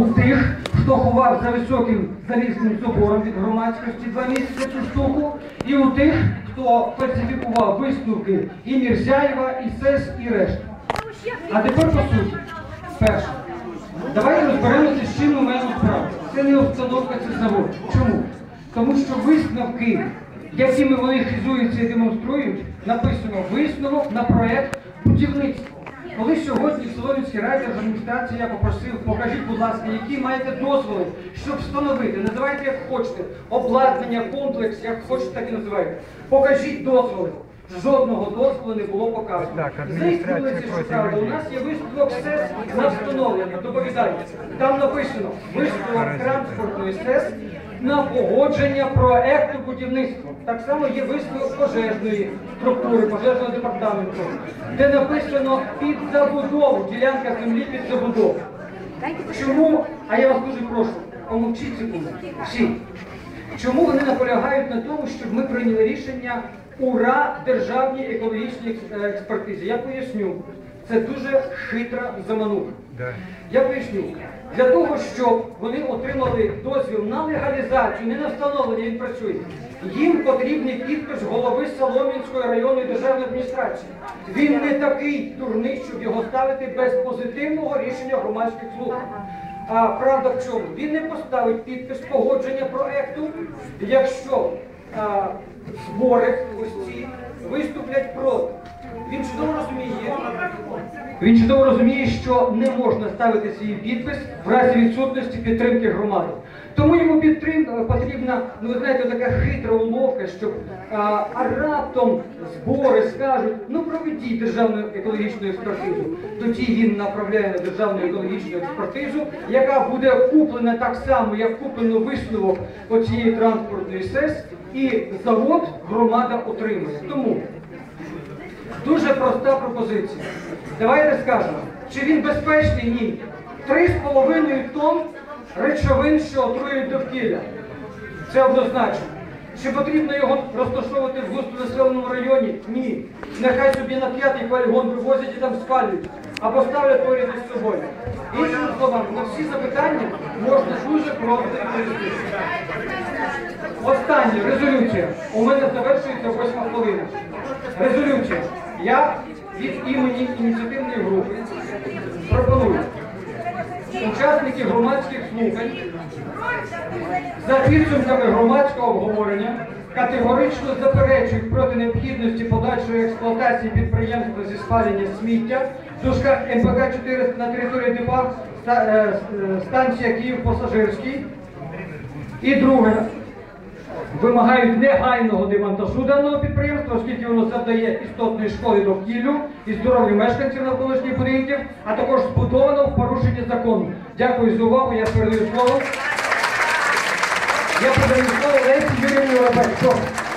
У тих, хто ховав за високим залізним забором від громадськості два місяці цю штуку, і у тих, хто фальсифікував висновки і Мірзяєва, і СЕС, і решта. А тепер по суті. Перше. Давайте розберемося, з чим ми маємо справу. Це не установка, це завод. Чому? Тому що висновки, якими вони хизуються і демонструють, написано висновок на проект будівництва. Коли сьогодні в Солом'янській райдержадміністрації я попросив, покажіть, будь ласка, які маєте дозволи, щоб встановити, називайте як хочете, обладнання, комплекс, як хочете, так і називайте. Покажіть дозволи. Жодного дозволу не було показано. Ці проти шукали. У нас є висновок СЕС на встановлення. Доповідаю. Там написано висновок транспортної СЕС на погодження проекту будівництва. Так само є висновок пожежної структури, пожежного департаменту, де написано під забудову, ділянка землі під забудову. Чому, а я вас дуже прошу, помовчіть секунду, всі. Чому вони наполягають на тому, щоб ми прийняли рішення ура державній екологічній е, експертизі? Я поясню, це дуже хитра замануха. Я поясню. Для того, щоб вони отримали дозвіл на легалізацію, не на встановлення, він працює, їм потрібний підпис голови Солом'янської районної державної адміністрації. Він не такий дурний, щоб його ставити без позитивного рішення громадських слухань. А правда в чому? Він не поставить підпис погодження проекту, якщо збори ось ці виступлять проти. Він чудово розуміє, він чудово розуміє, що не можна ставити свій підпис в разі відсутності підтримки громади. Тому йому підтримка потрібна, ну ви знаєте, така хитра умовка, щоб а, а раптом збори скажуть, ну проведіть державну екологічну експертизу. Тоді він направляє на державну екологічну експертизу, яка буде куплена так само, як куплено висновок оцієї транспортної СЕС, і завод громада отримує. Тому Дуже проста пропозиція. Давайте скажемо, чи він безпечний? Ні. Три з половиною тонн речовин, що отруюють довкілля. Це однозначно. Чи потрібно його розташовувати в густонаселеному районі? Ні. Нехай собі на п'ятий полігон вивозять і там спалюють, або ставлять поряд із собою. Іншими словами, на всі запитання можна дуже просто відповісти. Останнє, резолюція. У мене завершується восьма хвилина. Резолюція. Я від імені ініціативної групи пропоную учасники громадських слухань за підсумками громадського обговорення категорично заперечують проти необхідності подальшої експлуатації підприємства зі спалення сміття в дужках МПК 4 на території ста- е, станція Київ-Пасажирський. І друге, вимагають негайного демонтажу даного підприємства, оскільки воно завдає істотної шкоди довкіллю і здоров'ю мешканців навколишніх будинків, а також збудовано в порушенні закону. Дякую за увагу. Я передаю слово. Я передаю слово Лесі Юріївні Воробець.